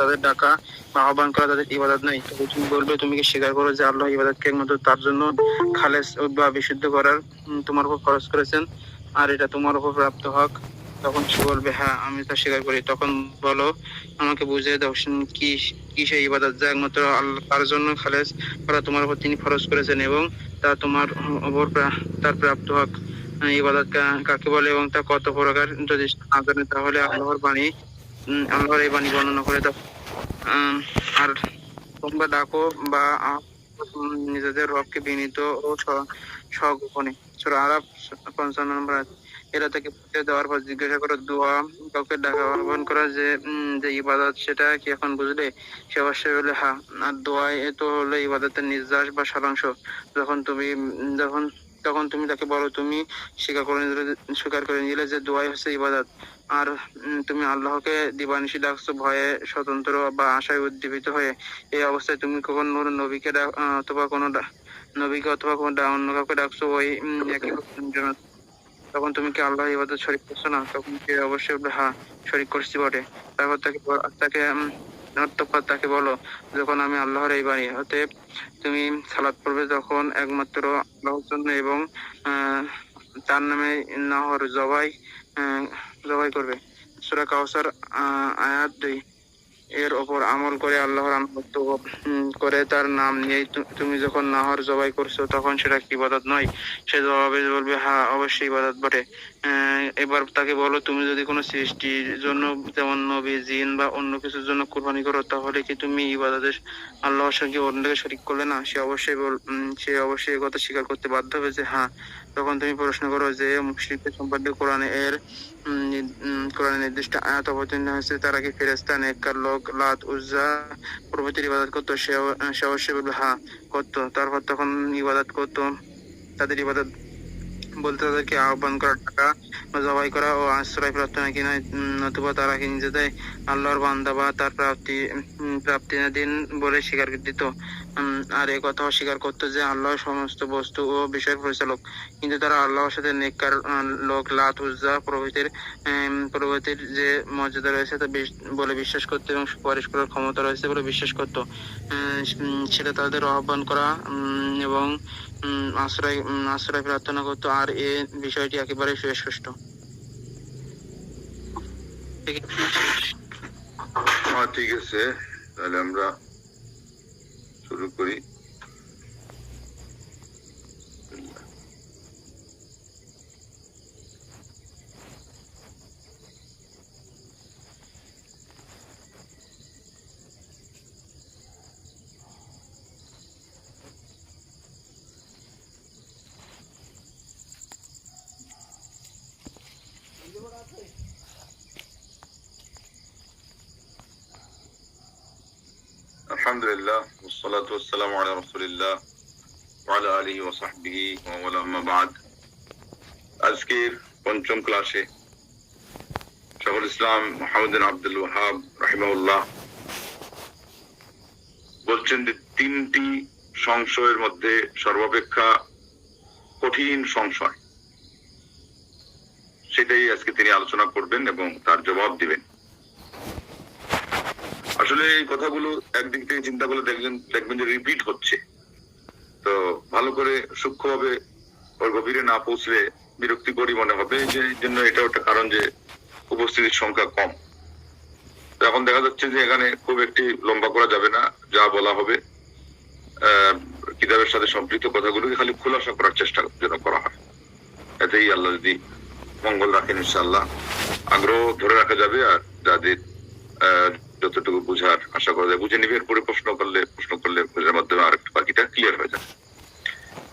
তাদের ডাকা বা আহ্বান করা তাদের ইবাদত নাই। তুমি বলবে, তুমি কি স্বীকার করো যে আল্লাহ ইবাদতকে একমাত্র তার জন্য খালেস বা বিশুদ্ধ করার তোমার উপর খরচ করেছেন? আর এটা তোমার উপর প্রাপ্ত হক। তখন সে বলবে হ্যাঁ আমি তা স্বীকার করি। তখন বলো, আমাকে বুঝিয়ে দাও কি কি সেই ইবাদত যা একমাত্র আল্লাহ তার জন্য খালেস করা তোমার উপর তিনি খরচ করেছেন এবং তা তোমার উপর তার প্রাপ্ত হক। ইবাদত কাকে বলে এবং তা কত প্রকার? যদি না জানে তাহলে আল্লাহর বাণী আল্লাহর এই বাণী বর্ণনা করে দাও। আর তোমরা ডাকো বা নিজেদের রবকে বিনীত ও স- স্বগোপনে। সূরা আরাফ, পঞ্চান্ন নম্বর আয়াত। এরা পুঁতে দেওয়ার পর জিজ্ঞাসা করো, দোয়া কাউকে ডাকা আহ্বান করা যে যে ইবাদত, সেটা কি এখন বুঝলে? সে অবশ্যই বলে হ্যাঁ আর দোয়ায় এ তো হলো ইবাদতের নির্যাস বা সারাংশ। যখন তুমি যখন তখন তুমি তাকে বলো, তুমি স্বীকার করে স্বীকার করে নিলে যে দোয়াই হচ্ছে ইবাদত। আর তুমি আল্লাহকে দিবানিশি ডাকছো ভয়ে স্বতন্ত্র বা আশায় উদ্দীপিত হয়ে এই অবস্থায় তুমি কখন কোনো নবীকে অথবা কোনো নবীকে অথবা কোনো অন্য কাউকে ডাকছো ওই একই তখন তুমি কি আল্লাহ ইবাদত শরীক করছ না? তখন সে অবশ্যই হ্যাঁ শরীক করছি বটে। তারপর তাকে তাকে তাকে বলো যখন আমি আল্লাহর এই বাড়ি অতএব তুমি সালাত পড়বে তখন একমাত্র আল্লাহর জন্য এবং আহ, তার নামে নহর জবাই আহ, জবাই করবে। সূরা কাউসার আয়াত দুই। এর ওপর আমল করে আল্লাহর আনুগত্য করে তার নাম নিয়ে তুমি যখন নাহর জবাই করছ, তখন সেটা কি ইবাদত নয়? সে জবাবে বলবে হ্যাঁ অবশ্যই ইবাদত বটে। এবার তাকে বলো, তুমি যদি কোনো সৃষ্টির জন্য, যেমন নবী, জিন বা অন্য কিছুর জন্য কুরবানি করো, তাহলে কি তুমি ইবাদতের আল্লাহর সঙ্গে অন্যকে শরিক করলে না? সে অবশ্যই বল সে অবশ্যই কথা স্বীকার করতে বাধ্য হবে যে হ্যাঁ তখন তুমি প্রশ্ন করো যে মুশরিকদের সম্পর্কে কোরআনে এর কোরআনে নির্দিষ্ট আয়াত অবতীর্ণ হয়েছে, তারা কি ফেরেস্তা নেককার লোক? লাত, উজ্জা, প্রভৃতির ইবাদত করতো সে অব- সে অবশ্যই হ্যাঁ করতো। তারপর তখন ইবাদত করতো, তাদের ইবাদত বলতে তাদেরকে আহ্বান করা টাকা জবাই করা ও আশ্রয় প্রার্থনা কি নয়? নতুবা তারা কি নিজেদের আল্লাহর বান্দা বা তার প্রাপ্তি উম, প্রাপ্তি দিন বলে স্বীকার দিত আর এ কথা অস্বীকার করতো যে আল্লাহ সমস্ত বস্তু ও বিষয়ের পরিচালক। কিন্তু তারা আল্লাহর সাথে নেককার লোক লাত উজ্জা প্রভৃতির প্রভৃতির যে মর্যাদা রয়েছে তা বলে বিশ্বাস করতো এবং সুপারিশ করার ক্ষমতা রয়েছে বলে বিশ্বাস করতো। সেটা তাদের আহ্বান করা এবং আশ্রয় আশ্রয় প্রার্থনা করতো। আর এ বিষয়টি একেবারে সুস্পষ্ট। হ্যাঁ ঠিক আছে। তাহলে আমরা শুরু করি। والسلام على رسول الله وعلى آله وصحبه ومن أما بعد আজকের পঞ্চম ক্লাসে শহর ইসলাম মোহাম্মদ আব্দুল ওয়াহাব রাহিমাউল্লাহ বলছেন যে তিনটি সংশয়ের মধ্যে সর্বাপেক্ষা কঠিন সংশয় সেটাই আজকে তিনি আলোচনা করবেন এবং তার জবাব দিবেন আসলে এই কথাগুলো একদিক থেকে চিন্তা করলে দেখবেন দেখবেন যে রিপিট হচ্ছে। তো ভালো করে সূক্ষ্মভাবে ওর গভীরে না পৌঁছলে বিরক্তিকরই মনে হবে। যে জন্য এটাও একটা কারণ যে উপস্থিতির সংখ্যা কম। এখন দেখা যাচ্ছে যে এখানে খুব একটি লম্বা করা যাবে না, যা বলা হবে। কিতাবের সাথে সম্পৃক্ত কথাগুলোকে খালি খোলাসা করার চেষ্টা যেন করা হয়। এতেই আল্লাহ যদি মঙ্গল রাখেন ইনশাআল্লাহ। আগ্রহ ধরে রাখা যাবে আর যাদের যতটুকু বুঝার আশা করা যায়, বুঝে নিবে। এরপরে প্রশ্ন করলে প্রশ্ন করলে বুঝার মাধ্যমে আর একটু বাকিটা ক্লিয়ার হয়ে যাবে।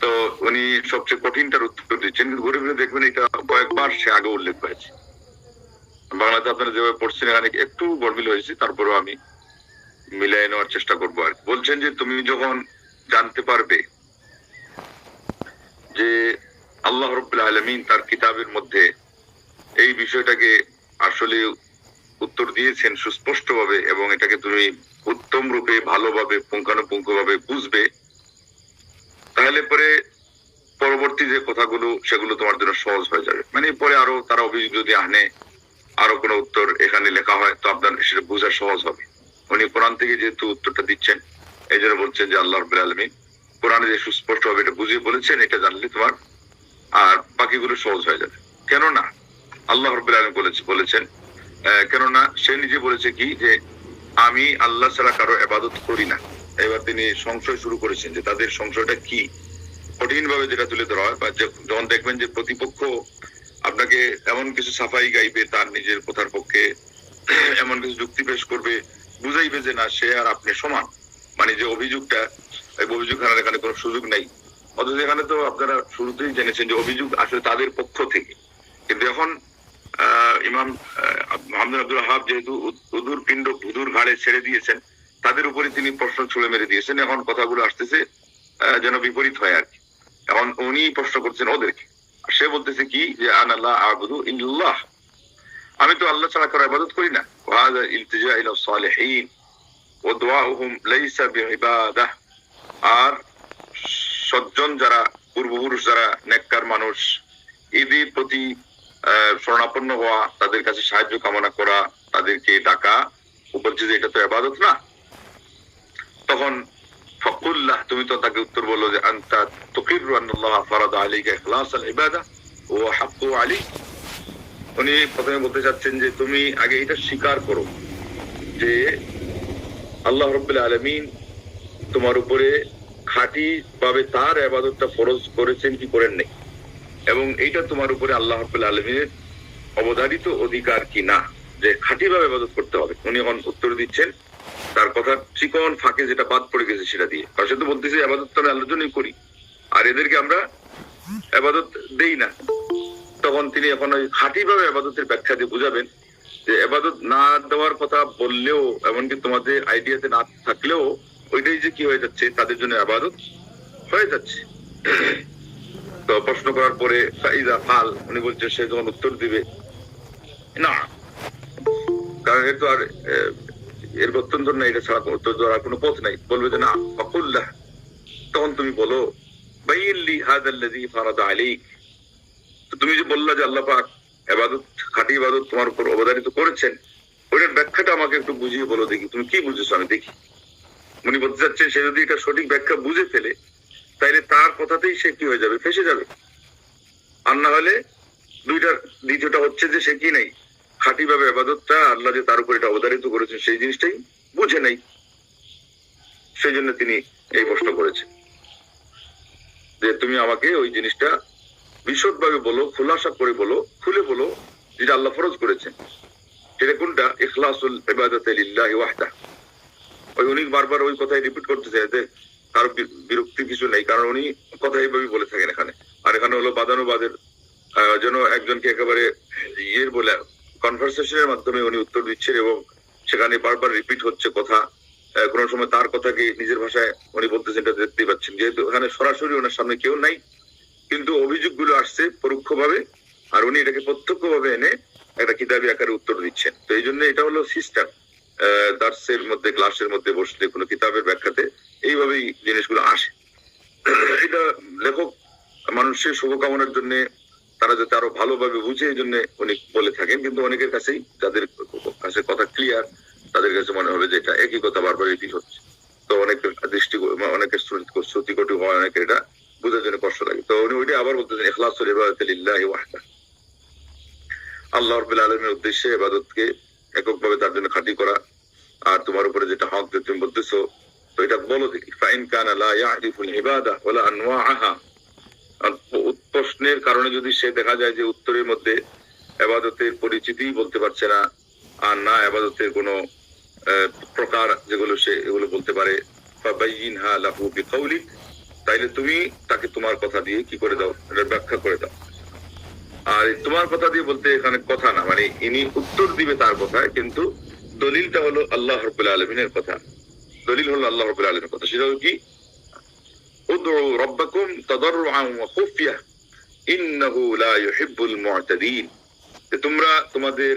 তো উনি সবচেয়ে কঠিনটার উত্তর দিচ্ছেন। কিন্তু ঘুরে ফিরে দেখবেন এটা কয়েকবার সে আগে উল্লেখ হয়েছে বাংলাতে আপনারা যেভাবে পড়ছেন, এখানে একটু গরমিল হয়েছে, তারপরেও আমি মিলাই নেওয়ার চেষ্টা করব আর বলছেন যে, তুমি যখন জানতে পারবে যে আল্লাহ রব্বুল আলমিন তার কিতাবের মধ্যে এই বিষয়টাকে আসলে উত্তর দিয়েছেন সুস্পষ্ট ভাবে এবং এটাকে তুমি উত্তম রূপে ভালোভাবে পুঙ্খানুপুঙ্খ ভাবে বুঝবে। তাহলে পরে পরবর্তী যে কথাগুলো, সেগুলো তোমার জন্য সহজ হয়ে যাবে। মানে পরে আরও তারা অভিযোগ যদি আনে, আরও কোনো উত্তর এখানে লেখা হয়, তো আপনার সেটা বোঝা সহজ হবে। উনি কোরআন থেকে যেহেতু উত্তরটা দিচ্ছেন, এই জন্য বলছেন যে আল্লাহ রব্বুল আলমী কোরআনে যে সুস্পষ্ট ভাবে এটা বুঝিয়ে বলেছেন, এটা জানলে তোমার আর বাকিগুলো সহজ হয়ে যাবে। কেননা আল্লাহ রব্বুল আলম বলেছে বলেছেন কেননা সে নিজে বলেছে কি যে আমি আল্লাহ ছাড়া কারও এবাদত করি না। এবার তিনি সংশয় শুরু করেছেন যে তাদের সংশয়টা কি? কঠিন ভাবে যেটা তুলে ধরা হয়, বা যখন দেখবেন যে প্রতিপক্ষ আপনাকে এমন কিছু সাফাই গাইবে, তার নিজের কথার পক্ষে এমন কিছু যুক্তি পেশ করবে, বুঝাইবে যে না, সে আর আপনি সমান। মানে যে অভিযোগটা অভিযোগ আনার এখানে কোনো সুযোগ নাই। অথচ এখানে তো আপনারা শুরুতেই জেনেছেন যে অভিযোগ আসলে তাদের পক্ষ থেকে। কিন্তু এখন ইমাম মোহাম্মদ আব্দুল হাব যেহেতু উদুর পিণ্ড ভুদুর ঘাড়ে ছেড়ে দিয়েছেন, তাদের উপরে তিনি প্রশ্ন ছুড়ে মেরে দিয়েছেন। এখন কথাগুলো আসতেছে যেন বিপরীত হয় আর কি। এখন উনি প্রশ্ন করছেন ওদেরকে। সে বলতেছে কি, যে, আন আল্লাহ আবুদু ইল্লাহ। আমি তো আল্লাহ ছাড়া কারও ইবাদত করি না। ওয়াহাদা ইলতিজা ইলা সালিহিন ও দোয়াউহুম লাইসা বিইবাদাহ। আর সজ্জন যারা, পূর্বপুরুষ যারা, নেককার মানুষ, এদের প্রতি শরণাপন্ন হওয়া, তাদের কাছে সাহায্য কামনা করা, তাদেরকে ডাকা যে এটা তো আবাদত না। তখন ফকুল্লাহ, তুমি তো তাকে উত্তর বলল যে, আন্তা তুকিরু ফারাদা আলাইকা ইখলাস আল ইবাদা ও হাক্কু আলী উনি প্রথমে বলতে চাচ্ছেন যে, তুমি আগে এটা স্বীকার করো যে, আল্লাহ রব্বুল আলমিন তোমার উপরে খাঁটি ভাবে তার আবাদতটা ফরজ করেছেন কি করেন নাই। এবং এইটা তোমার উপরে আল্লাহ রব্বুল আলমিনের অবধারিত অধিকার কি না? যে খাঁটি ভাবে আবাদত করতে হবে। উনি এখন উত্তর দিচ্ছেন, তার কথা চিকন ফাঁকে যেটা বাদ পড়ে গেছে সেটা দিয়ে। তার সাথে বলতেছে আবাদত তো আমি জন্যই করি। আর এদেরকে আমরা আবাদত দেই না। তখন তিনি এখন ওই খাঁটি ভাবে আবাদতের ব্যাখ্যা দিয়ে বুঝাবেন যে আবাদত না দেওয়ার কথা বললেও, এমনকি তোমাদের আইডিয়াতে না থাকলেও, ওইটাই যে কি হয়ে যাচ্ছে, তাদের জন্য আবাদত হয়ে যাচ্ছে। তো প্রশ্ন করার পরে সাইদা ফাল, উনি বলছে, সে যখন উত্তর দিবে। না। কারণ এর তো আর এর গত্যন্তর নাই, এটা ছাড়া উত্তর দেওয়ার কোনো পথ নাই। বলবে যে, না অকুল্লাহ তখন তুমি বলো বাইল্লি হাদাল্লাযী ফারাদা আলাইক। তুমি যে বললা যে আল্লাহ পাক এবাদত, খাঁটি ইবাদত তোমার উপর অবদানিত করেছেন, ওইটার ব্যাখ্যাটা আমাকে একটু বুঝিয়ে বলো দেখি। তুমি কি বুঝেছ? আমি দেখি। উনি বলতে চাচ্ছেন, সে যদি এটা সঠিক ব্যাখ্যা বুঝে ফেলে তাইলে তার কথাতেই সে কি হয়ে যাবে? ফেসে যাবে। আর না হলে দুইটার দ্বিতীয়টা হচ্ছে যে সে কি নাই? খাঁটি ভাবে আবাদতটা আল্লাহ যে তার উপর এটা অবতারিত করেছেন সেই জিনিসটাই বুঝে নাই। সেই জন্য তিনি এই প্রশ্ন করেছেন। যে তুমি আমাকে ওই জিনিসটা বিশদভাবে বলো, খোলাসা করে বলো, খুলে বলো, যেটা আল্লাহ ফরজ করেছেন। সেটা কোনটা? ইখলাসুল ইবাদাতে লিল্লাহি ওয়াহদা। ওই উনি বারবার ওই কথাই রিপিট করতেছে যে কারও বিরক্তি কিছু নেই, কারণ উনি কথা এইভাবেই বলে থাকেন এখানে। আর এখানে হলো বাদানুবাদের যেন একজনকে একেবারে ইয়ের বলে কনভারসেশনের মাধ্যমে উনি উত্তর দিচ্ছেন এবং সেখানে বারবার রিপিট হচ্ছে কথা। কোনো সময় তার কথাকে নিজের ভাষায় উনি বলতেছেন এটা দেখতেই পাচ্ছেন। যেহেতু এখানে সরাসরি ওনার সামনে কেউ নাই, কিন্তু অভিযোগগুলো আসছে পরোক্ষভাবে, আর উনি এটাকে প্রত্যক্ষভাবে এনে একটা কিতাবি আকারে উত্তর দিচ্ছেন। তো এই জন্য এটা হলো সিস্টেম দার্সের মধ্যে, ক্লাসের মধ্যে বসলে কোনো কিতাবের ব্যাখ্যাতে এইভাবেই জিনিসগুলো আসে। এটা লেখক মানুষের শুভকামনার জন্য তারা যাতে আরও ভালোভাবে বুঝে, এই জন্য উনি বলে থাকেন। কিন্তু অনেকের কাছেই যাদের কাছে কথা ক্লিয়ার তাদের কাছে মনে হবে যে এটা একই কথা বারবার রিপিট হচ্ছে। তো অনেকের দৃষ্টি অনেকের শ্রুতি- শ্রুতিকটু হয়, অনেকের এটা বুঝার জন্য কষ্ট লাগে। তো উনি ওইটা আবার বলতেছেন, ইখলাসুল ইবাদাতি লিল্লাহি আল্লাহ রাব্বুল আলামিনের উদ্দেশ্যে ইবাদতকে এককভাবে তার জন্য খাঁটি করা আর তোমার উপরে যেটা হক যে তুমি বলতেছো, তো এটা বলো দেখি ফাইন কানা লা প্রশ্নের কারণে যদি সে দেখা যায় যে উত্তরের মধ্যে আবাদতের পরিচিতি বলতে পারছে না, আর না আবাদতের কোনো প্রকার যেগুলো সে, এগুলো বলতে পারে তাইলে তুমি তাকে তোমার কথা দিয়ে কি করে দাও? এটা ব্যাখ্যা করে দাও। আর তোমার কথা দিয়ে বলতে এখানে কথা না মানে ইনি উত্তর দিবে তার কথা, কিন্তু দলিলটা হলো আল্লাহ রবুল্লা আলমিনের কথা। দলিল হলো আল্লাহ রবুল্লা আলমিনের কথা। সেটা হলো কি? তোমরা তোমাদের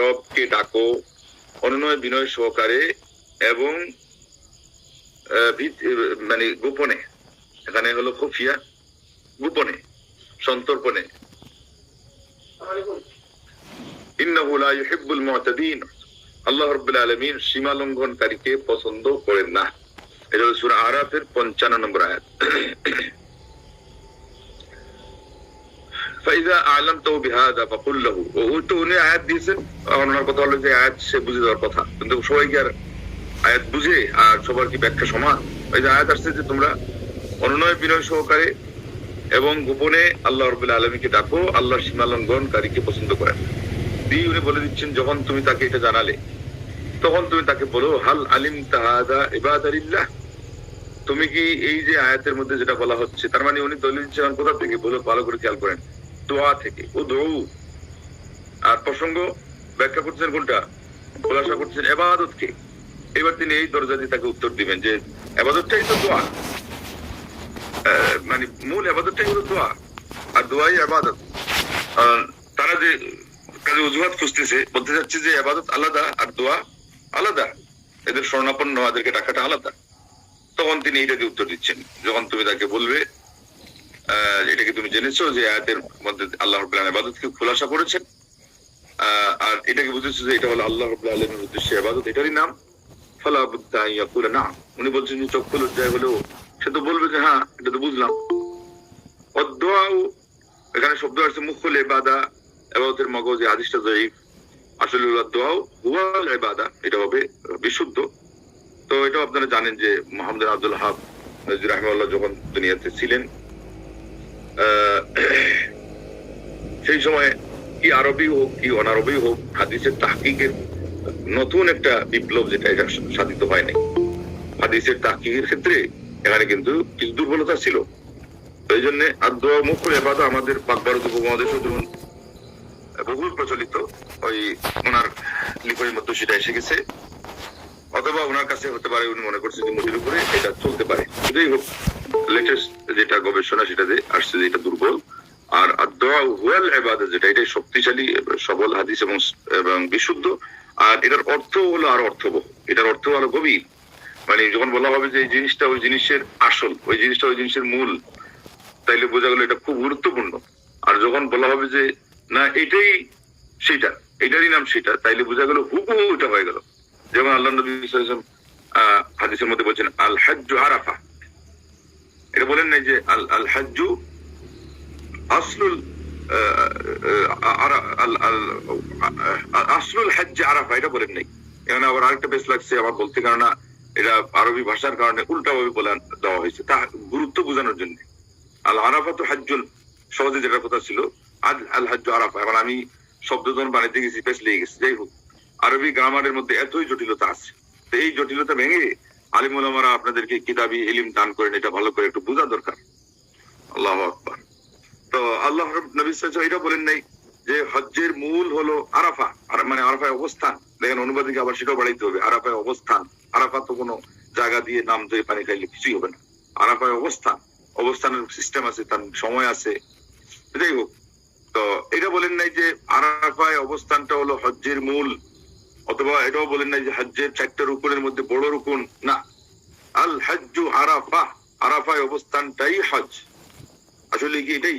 রবকে ডাকো অনুনয় বিনয় সহকারে এবং মানে গোপনে। এখানে হলো খুফিয়া, গোপনে, সন্তর্পণে। লা ইউহিব্বুল মু'তাদিন। আল্লাহ রব্বুল আলমিন সীমা লঙ্ঘনকারীকে পছন্দ করেন না। এটা হল সুরা আরাফের পঞ্চান্ন নম্বর আয়াত। আলম তো বিহাদা ফাকুল লাহু। ও তো উনি আয়াত দিয়েছেন। ওনার কথা হলো যে আয়াত সে বুঝে দেওয়ার কথা। কিন্তু সবাই কি আর আয়াত বুঝে আর সবার কি ব্যাখ্যা সমান? ওই যে আয়াত আসছে যে তোমরা অনুনয় বিনয় সহকারে এবং গোপনে আল্লাহ রবুল্লা আলমীকে ডাকো আল্লাহ সীমা লঙ্ঘনকারীকে পছন্দ করেন দিয়ে উনি বলে দিচ্ছেন, যখন তুমি তাকে এটা জানালে, তখন তুমি তাকে বলো, হাল আলিম তাহাদা ইবাদারিল্লাহ? তুমি কি এই যে আয়াতের মধ্যে যেটা বলা হচ্ছে, তার মানে উনি দলিল দিচ্ছেন, কোথা থেকে? বলো, ভালো করে খেয়াল করেন। দোয়া থেকে ও দৌ আর প্রসঙ্গ ব্যাখ্যা করছেন কোনটা? খোলাসা করছেন, এবাদতকে। এবার তিনি এই দরজা দিয়ে তাকে উত্তর দিবেন যে, এবাদতটাই তো দোয়া। মানে মূল আবাদতটাই হলো দোয়া। আর দোয়াই আবাদত। তারা যে কাজে অজুহাত খুঁজতেছে, বলতে চাচ্ছে যে আবাদত আলাদা আর দোয়া আলাদা। এদের স্বর্ণাপন্ন এদেরকে টাকাটা আলাদা। তখন তিনি এটাকে উত্তর দিচ্ছেন। যখন তুমি তাকে বলবে এটাকে তুমি জেনেছো যে আয়াতের মধ্যে আল্লাহ রব্বুল আলামিন ইবাদতকে খোলাসা করেছেন। আর এটাকে বুঝেছ যে এটা হলো আল্লাহ রব্বুল আলমের উদ্দেশ্যে আবাদত, এটারই নাম, ফালা না। উনি বলছেন যে চক্ষু লজ্জায় হলেও সে তো বলবে যে হ্যাঁ এটা তো বুঝলাম। অদ্দোয়াও, এখানে শব্দ আছে মুখ হলে বাদা এবাদতের মগজ এই আদিশটা জয়ীফ। আসলে দোয়াও হুয়াল ইবাদা, এটা হবে বিশুদ্ধ। তো এটা আপনারা জানেন যে মোহাম্মদ আব্দুল হাব রাহমাল্লাহ যখন দুনিয়াতে ছিলেন সেই সময় কি আরবি হোক, কি অনারবি হোক, হাদিসের তাহকিকের নতুন একটা বিপ্লব যেটা এটা সাধিত হয় নাই। হাদিসের তাহকিকের ক্ষেত্রে এখানে কিন্তু কিছু দুর্বলতা ছিল। এই জন্য আদোয়া মুখ এবাদা আমাদের পাক ভারত উপমহাদেশ যেমন বহুল প্রচলিত ওই ওনার লিপের মধ্যে সেটা এসে গেছে। অথবা ওনার কাছে হতে পারে উনি মনে করছে যে মোটির উপরে এটা চলতে পারে। যাই হোক লেটেস্ট যেটা গবেষণা সেটাতে আসছে যে এটা দুর্বল। আর দোয়া হুয়াল এবাদত যেটা, এটাই শক্তিশালী, সবল, হাদিস এবং এবং বিশুদ্ধ। আর এটার অর্থ হলো আর অর্থবহ। এটার অর্থ হলো গভীর। মানে যখন বলা হবে যে এই জিনিসটা ওই জিনিসের আসল, ওই জিনিসটা ওই জিনিসের মূল, তাইলে বোঝা গেল এটা খুব গুরুত্বপূর্ণ। আর যখন বলা হবে যে, না, এটাই সেটা, এটারই নাম সেটা, তাইলে বোঝা গেল হুবহু এটা হয়ে গেল। যেমন আল্লাহ নবী হাদিসের মধ্যে বলছেন আল হাজ্জু আরাফা। এটা বলেন নাই যে, আল আল হাজ্জু আসলুল আসলুল হাজ্জে আরাফা, এটা বলেন নাই। এখানে আবার আরেকটা বেশ লাগছে আমার বলতে কারণে এটা আরবি ভাষার কারণে উল্টা ভাবে বলে দেওয়া হয়েছে। তা গুরুত্ব বোঝানোর জন্য। আল আরাফা তো হাজ্জুন সহজে যেটা কথা ছিল, আল আল হাজ্জু আরাফা। এখন আমি শব্দ যখন বানাইতে গেছি বেশ লেগে গেছে। যাই হোক, আরবি গ্রামারের মধ্যে এতই জটিলতা আছে। তো এই জটিলতা ভেঙে আলিমুলামারা আপনাদেরকে কিতাবি ইলিম দান করেন, এটা ভালো করে একটু বোঝা দরকার। আল্লাহ আকবার। তো আল্লাহ নবী আলাইহি এটা বলেন নাই যে হজ্জের মূল হলো আরাফা। আর মানে আরাফায় অবস্থান। দেখেন অনুবাদিকে আবার সেটাও বাড়াইতে হবে। আরাফায় অবস্থান। আরাফা তো কোনো জায়গা দিয়ে নাম দিয়ে পানি খাইলে কিছুই হবে না। আরাফায় অবস্থান অবস্থানের সিস্টেম আছে, তার সময় আছে। যাই হোক, তো এটা বলেন নাই যে আরাফায় অবস্থানটা হলো হজ্জের মূল, অথবা এটাও বলেন নাই যে হজ্জের চারটা রুকুনের মধ্যে বড় রুকুন, না। আল হজ্জু আরাফা আরাফায় অবস্থানটাই হজ আসলে কি এটাই?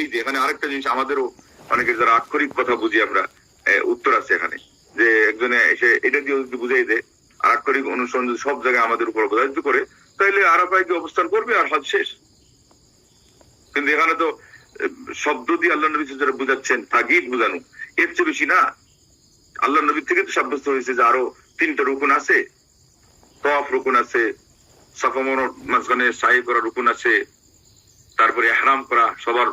এই যে এখানে আরেকটা জিনিস, আমাদেরও অনেকের যারা আক্ষরিক কথা বুঝি আমরা উত্তর আছে এখানে। যে একজনে এসে এটা দিয়ে বুঝাই দেয়। আক্ষরিক যদি সব জায়গায় আমাদের উপর প্রদায়িত করে তাহলে আরাফায় কি অবস্থান করবে আর হজ শেষ? কিন্তু এখানে তো শব্দ দিয়ে আল্লাহ নবী যারা বুঝাচ্ছেন, তাগিদ বুঝানো। এর চেয়ে বেশি না। আল্লাহ নবী থেকে তো সাব্যস্ত হয়েছে যে আরও তিনটা রুকুন আছে। তফ রুকুন আছে, সাফামর মাঝখানে সাহি করা রুকুন আছে, তারপরে হারাম করা সবার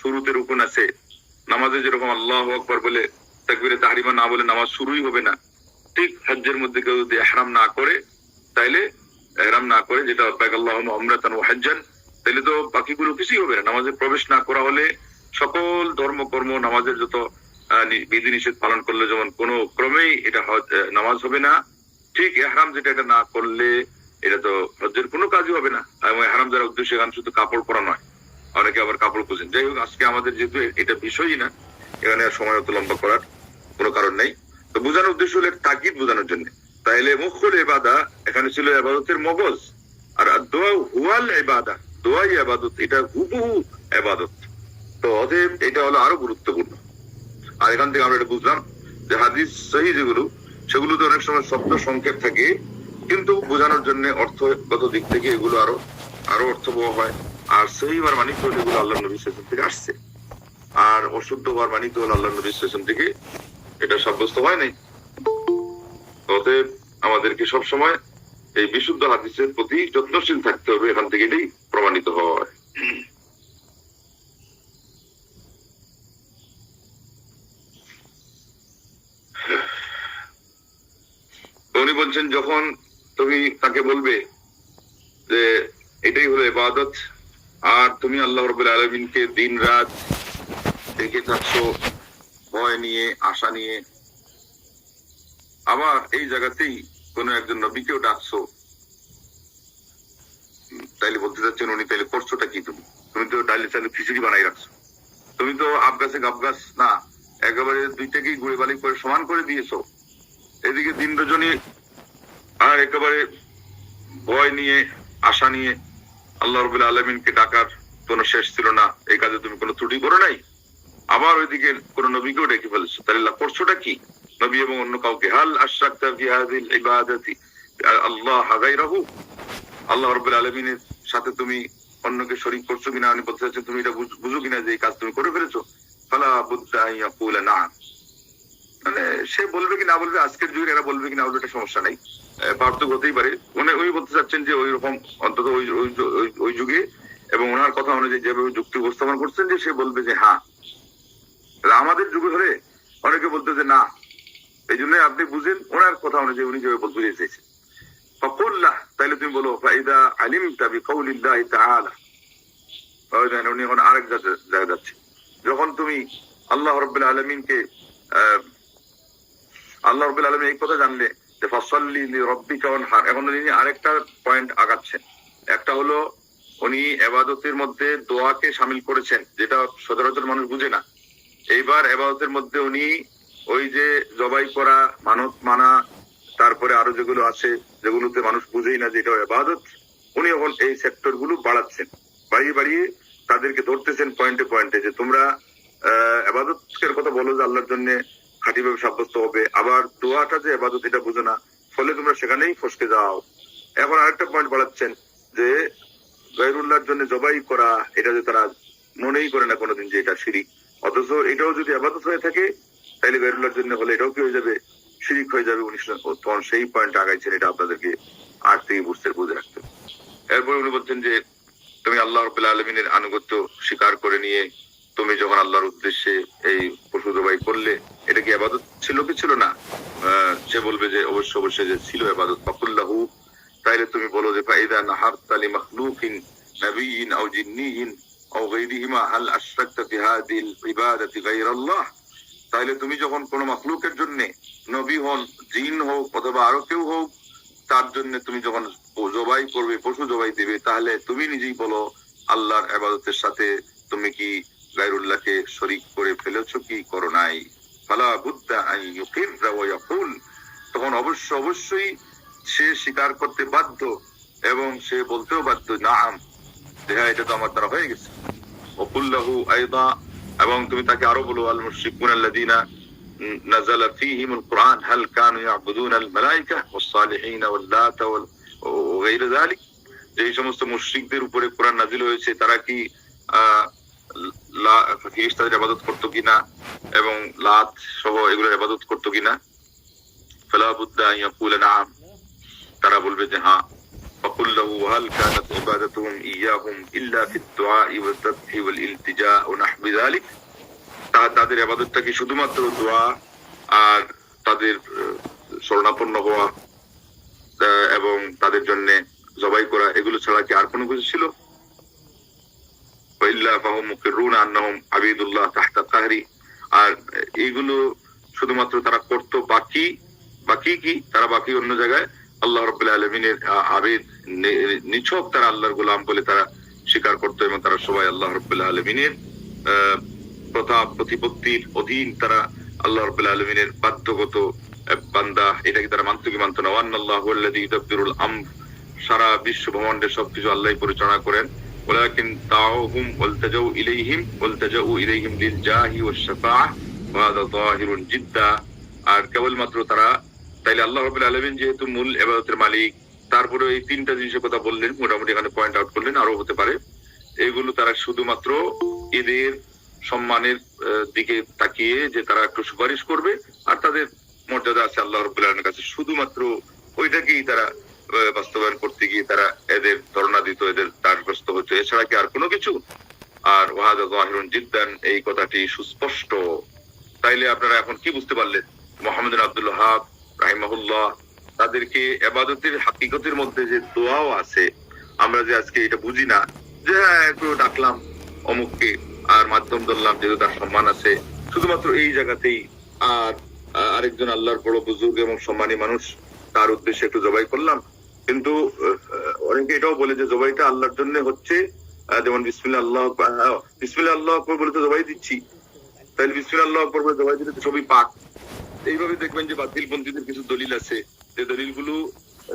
শুরুতে রুকুন আছে। নামাজে যেরকম আল্লাহ আকবর বলে, তাকবিরে তাহরিমা না বলে নামাজ শুরুই হবে না। ঠিক হজ্জের মধ্যে কেউ যদি এহরাম না করে, তাইলে এহরাম না করে, যেটা আব্বাক আল্লাহ আমরাতান ও হজ্জান, তাইলে তো বাকিগুলো কিছুই হবে না। নামাজে প্রবেশ না করা হলে সকল ধর্মকর্ম নামাজের যত বিধি নিষেধ পালন করলে যেমন কোনো ক্রমেই এটা নামাজ হবে না, ঠিক এহরাম যেটা এটা না করলে এটা তো হজ্জের কোনো কাজই হবে না। এবং এহরাম যারা উদ্দেশ্য এখানে শুধু কাপড় পরা নয়, অনেকে আবার কাপড় খুঁজেন। যাই হোক, আজকে আমাদের যেহেতু এটা বিষয়ই না, এখানে সময় অত লম্বা করার কোনো কারণ নেই। তো বোঝানোর উদ্দেশ্য হলো তাকিদ বোঝানোর জন্য। তাইলে মুখল এবাদা এখানে ছিল এবাদতের মগজ। আর দোয়া হুয়াল এবাদা দোয়াই এবাদত এটা হুবহু এবাদত তো অতএব এটা হলো আরও গুরুত্বপূর্ণ। আর এখান থেকে আমরা এটা বুঝলাম যে হাদিস সহি যেগুলো, সেগুলোতে অনেক সময় শব্দ সংক্ষেপ থাকে, কিন্তু বোঝানোর জন্য অর্থগত দিক থেকে এগুলো আরও আরও অর্থবহ হয়। আর সহি হওয়ার মানিক হলে? এগুলো আল্লাহ নবী থেকে আসছে। আর অশুদ্ধ হওয়ার মানিক হল? আল্লাহ নবী থেকে এটা সাব্যস্ত হয় নাই। অতএব আমাদেরকে সব সময় এই বিশুদ্ধ হাদিসের প্রতি যত্নশীল থাকতে হবে, এখান থেকে এটাই প্রমাণিত হয়। উনি বলছেন, যখন তুমি তাকে বলবে যে এটাই হলো ইবাদত, আর তুমি আল্লাহ রবুল আলমিনকে দিন রাত দেখে থাকছো ভয় নিয়ে, আশা নিয়ে। আবার এই জায়গাতেই কোন একজন নবীকেও ডাকছো। তাইলে বলতে চাচ্ছেন, উনি তাইলে করছোটা কি তুমি? তুমি তো ডাইলে চাইলে খিচুড়ি বানাই রাখছো। তুমি তো আবগাছে গাবগাছ, না, একেবারে দুইটাকেই গুড়ে বালি করে সমান করে দিয়েছ। এদিকে দিন রজনী আর একেবারে ভয় নিয়ে, আশা নিয়ে আল্লাহ রবুল্লা আলমিনকে ডাকার কোনো শেষ ছিল না। এই কাজে তুমি কোনো ত্রুটি করো নাই? আবার ওইদিকে কোন নবীকেও ডেকে ফেলেছো। তাহলে করছোটা কি? নবী এবং অন্য কাউকে, হাল আশরাকতা ফি হাযিল ইবাদাতি? আল্লাহ আল্লাহ রাব্বুল আলামিনের সাথে তুমি অন্যকে শরীক করছ কিনা আমি বলতে চাচ্ছি তুমি এটা বুঝো কিনা যে এই কাজ তুমি করে ফেলেছো? ফালা বুদ্দা ইয়াকুলা, না। মানে সে বলবে কি, না বলবে, আজকের যুগে এরা বলবে কি, না বলবে, এটা সমস্যা নাই। পার্থক্য হতেই পারে। মানে ওই বলতে চাচ্ছেন যে ওই রকম অন্তত ওই, ওই- যুগে এবং ওনার কথা অনুযায়ী যেভাবে যুক্তি উপস্থাপন করছেন যে সে বলবে যে হ্যাঁ আমাদের যুগে ধরে অনেকে বলতো যে না, এই জন্য আপনি বুঝেন, ওনার কথা অনুযায়ী উনি যেভাবে বলতে চেয়েছেন। ফকুল্লাহ তাইলে তুমি বলো, ফাইদা আলিম তাবি কৌলিল্লাহ তাহলে উনি এখন আরেক জায়গা- যাচ্ছে। যখন তুমি আল্লাহ রব্বুল আলমিনকে আল্লাহ রব্বুল আলমিন এই কথা জানলে যে ফসল্লি রব্বি কেমন হার এখন উনি আরেকটা পয়েন্ট আগাচ্ছেন। একটা হলো উনি এবাদতের মধ্যে দোয়াকে সামিল করেছেন, যেটা সচরাচর মানুষ বুঝে না। এইবার এবাদতের মধ্যে উনি ওই যে জবাই করা, মানত মানা, তারপরে আরও যেগুলো আছে, যেগুলোতে মানুষ বুঝেই না যে এটা এবাদত উনি এখন এই সেক্টরগুলো বাড়াচ্ছেন। বাড়িয়ে বাড়িয়ে তাদেরকে ধরতেছেন পয়েন্টে পয়েন্টে যে তোমরা, আহ কথা বলো যে আল্লাহর জন্য খাঁটিভাবে সাব্যস্ত হবে, আবার দোয়াটা যে এবাদত এটা বুঝো না, ফলে তোমরা সেখানেই ফসকে যাও। এখন আরেকটা পয়েন্ট বাড়াচ্ছেন যে গাইরুল্লাহর জন্য জবাই করা, এটা যে তারা মনেই করে না কোনোদিন যে এটা শিরিক। অথচ এটাও যদি আবাদত হয়ে থাকে, তাহলে গাইরুল্লাহর জন্য হলে এটাও কি হয়ে যাবে? শিরিক হয়ে যাবে উনি শুনে- তখন সেই পয়েন্ট আগাইছেন, এটা আপনাদেরকে আট থেকে বুঝতে বুঝে রাখতে এরপরে উনি বলছেন যে, তুমি আল্লাহ রবুল্লা আলমিনের আনুগত্য স্বীকার করে নিয়ে তুমি যখন আল্লাহর উদ্দেশ্যে এই পশু জবাই করলে, এটা কি আবাদত ছিল কি ছিল না? সে বলবে যে অবশ্য অবশ্যই যে ছিল আবাদত। ফাকুল্লাহু, তাইলে তুমি বলো যে, ফাইদা নাহার তালি মখলুকিন নবীন আও জিন্নিহিন আও গায়রিহিমা হাল আশরাকতা ফি হাদিল ইবাদাতি গায়রাল্লাহ তাইলে তুমি যখন কোন মখলুকের জন্য নবী হন, জিন হোক অথবা আরও কেউ হোক, তার জন্য তুমি যখন জবাই করবে, পশু জবাই দেবে, তাহলে তুমি নিজেই বলো, আল্লাহর আবাদতের সাথে তুমি কি গায়রুল্লাহকে শরিক করে ফেলেছো কি করো নাই? ফালা বুদ্দা আন ইউকিররা ওয়া ইয়াকুল। তখন অবশ্য অবশ্যই সে স্বীকার করতে বাধ্য এবং সে বলতেও বাধ্য, নাম যে হ্যাঁ এটা তো আমার দ্বারা হয়ে গেছে ওকুল্লাহু আইদা এবং তুমি তাকে আরো বলো আল মুশরিকুন আল্লাযীনা نزل فيهم القرآن هل كانوا يعبدون الملائكة والصالحين واللات وال- وغير ذلك যে এই সমস্ত মুশরিকদের উপরে কোরআন নাজিল হয়েছে তারা কি আহ লা- ফেরেশতাদের ইবাদত করতো কিনা এবং লাত সহ এগুলোর ইবাদত করতো কিনা ফালা বুদ্দা আন ইয়াকুলা নাম তারা বলবে যে হ্যাঁ فقل له هل كانت عبادتهم إياهم إلا في الدعاء والذبح والالتجاء ونحو ذلك তা- তাদের আবাদতটা কি শুধুমাত্র দোয়া আর তাদের আহ, শরণাপন্ন হওয়া আহ, এবং তাদের জন্য জবাই করা এগুলো ছাড়া কি আর কোনো কিছু ছিল ওয়াইল্লা ফাহুম মুকিররুনা আন্নাহুম আবিদুল্লাহ তাহতা কাহরি আর এইগুলো শুধুমাত্র তারা করতো বাকি বাকি কি তারা বাকি অন্য জায়গায় আল্লাহ রব্বুল আলমিনের আবেদ নি- নিছক তারা আল্লাহর গোলাম বলে তারা স্বীকার করতো এবং তারা সবাই আল্লাহ রব্বুল্লাহ আলমিনের আহ, প্রথা প্রতিপত্তির অধীন তারা আল্লাহ রব্বুল আলমিনের বাধ্যগত আহ, বান্দা এটাকে তারা মানত কি মানত না ওয়ান আল্লাহ ইউদাব্বিরুল আমর সারা বিশ্ব ব্রহ্মাণ্ডের সবকিছু আল্লাহ পরিচালনা করেন ولكن دعوهم والتجوا إليهم والتجوا إليهم للجاه والشفاعة وهذا ظاهر جدا আর কেবলমাত্র তারা তাইলে আল্লাহ রবুল আলমিন যেহেতু মূল এবাদতের মালিক তারপরে এই তিনটা জিনিসের কথা বললেন, মোটামুটি এখানে পয়েন্ট আউট করলেন আরও হতে পারে। এগুলো তারা শুধুমাত্র এদের সম্মানের দিকে তাকিয়ে যে তারা একটু সুপারিশ করবে, আর তাদের মর্যাদা আছে আল্লাহ রবুল কাছে। শুধুমাত্র ওইটাকেই তারা বাস্তবায়ন করতে গিয়ে তারা এদের ধর্ণা দিত এদের দাসগ্রস্ত হচ্ছে। এছাড়া কি আর কোনো কিছু? আর ওয়াহাদা জাহিরুন জিদ্দান, এই কথাটি সুস্পষ্ট। তাইলে আপনারা এখন কি বুঝতে পারলেন? মোহাম্মদ আব্দুল হাব রাহিমাহুল্লাহ তাদেরকে এবাদতের হাকিকতের মধ্যে যে দোয়াও আছে, আমরা যে আজকে এটা বুঝি না, যে হ্যাঁ একটু ডাকলাম অমুককে, আর মাধ্যম ধরলাম, যেহেতু তার সম্মান আছে। শুধুমাত্র এই জায়গাতেই আর আরেকজন আল্লাহর বড় বুজুর্গ এবং সম্মানী মানুষ, তার উদ্দেশ্যে একটু জবাই করলাম। কিন্তু অনেকে এটাও বলে যে জবাইটা আল্লাহর জন্য হচ্ছে যেমন বিসমিল্লা আল্লাহ বিসমিল্লা আল্লাহ আকবর বলে তো জবাই দিচ্ছি। তাহলে বিসমিল্লা আল্লাহ আকবর বলে জবাই দিলে তো সবই পাক। এইভাবে দেখবেন যে বাতিল পন্থীদের কিছু দলিল আছে। যে দলিলগুলো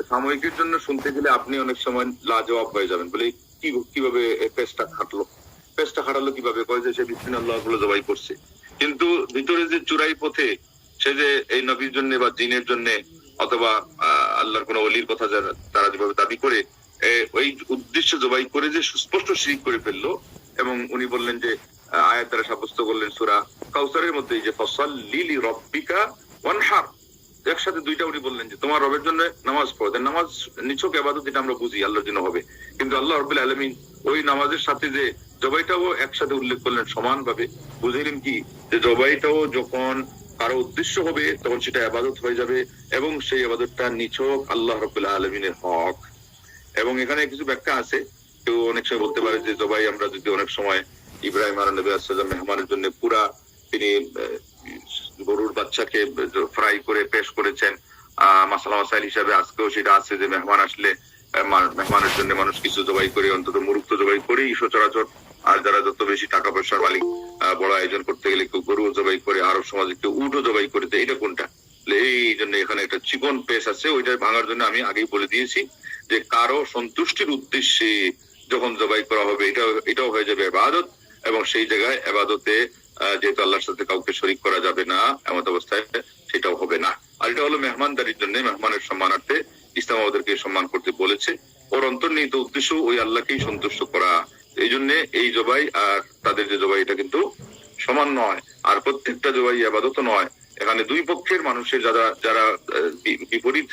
সাময়িকের জন্য শুনতে গেলে আপনি অনেক সময় লাজবাব হয়ে যাবেন। বলে কীভাবে পেস্টটা খাটলো? পেস্টটা খাটালো কীভাবে? কয় যে সে বিসমিল্লা আল্লাহগুলো জবাই করছে। কিন্তু ভিতরে যে চূড়াই পথে সে যে এই নবীর জন্য বা দিনের জন্য অথবা আল্লাহর কোন অলির কথা তারা যেভাবে দাবি করে ওই উদ্দেশ্য জবাই করে যে সুস্পষ্ট শিরিক করে ফেলল এবং উনি বললেন যে আয়াত দ্বারা সাব্যস্ত করলেন সুরা কাউসারের মধ্যে যে ফসল লিলি রব্বিকা ওয়ানহার। একসাথে দুইটা উনি বললেন যে, তোমার রবের জন্য নামাজ পড়ো। নামাজ নিছক আবাদত এটা আমরা বুঝি আল্লাহর জন্য হবে। কিন্তু আল্লাহ রবুল আলমিন ওই নামাজের সাথে যে জবাইটাও একসাথে উল্লেখ করলেন সমান ভাবে বুঝলেন কি? যে জবাইটাও যখন কারও উদ্দেশ্য হবে, তখন সেটা আবাদত হয়ে যাবে এবং সেই আবাদতটা নিছক আল্লাহ রবুল্লাহ আলমিনের হক। এবং এখানে কিছু ব্যাখ্যা আছে। কেউ অনেক সময় বলতে পারে যে, জবাই আমরা যদি অনেক সময় ইব্রাহিম আর নবী আসসালাম মেহমানের জন্য পুরা তিনি গরুর বাচ্চাকে ফ্রাই করে পেশ করেছেন মাসালা মাসাইল হিসাবে আজকেও সেটা আছে যে মেহমান আসলে মেহমানের জন্য মানুষ কিছু জবাই করে অন্তত মুরুখ তো জবাই করেই সচরাচর। আর যারা যত বেশি টাকা পয়সার মালিক বড় আয়োজন করতে গেলে কেউ গরু জবাই করে আরব সমাজে কেউ উঠো জবাই করে দেয় এটা কোনটা? এই জন্য এখানে একটা চিকন পেশ আছে ওইটা ভাঙার জন্য আমি আগেই বলে দিয়েছি যে কারও সন্তুষ্টির উদ্দেশ্যে যখন জবাই করা হবে এটা এটাও হয়ে যাবে আবাদত এবং সেই জায়গায় আবাদতে আহ, যেহেতু আল্লাহর সাথে কাউকে শরিক করা যাবে না এমন অবস্থায়, সেটাও হবে না। আর এটা হলো মেহমানদারির জন্য, মেহমানের সম্মানার্থে ইসলাম আমাদেরকে সম্মান করতে বলেছে। ওর অন্তর্নিহিত উদ্দেশ্য ওই আল্লাহকেই সন্তুষ্ট করা। এই জন্য এই জবাই আর তাদের যে জবাই, এটা কিন্তু সমান নয়। আর প্রত্যেকটা জবাই আবাদত নয়। এখানে দুই পক্ষের মানুষের যারা যারা বিপরীত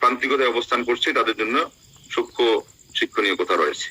প্রান্তিকতায় অবস্থান করছে, তাদের জন্য সূক্ষ্ম শিক্ষণীয় কথা রয়েছে।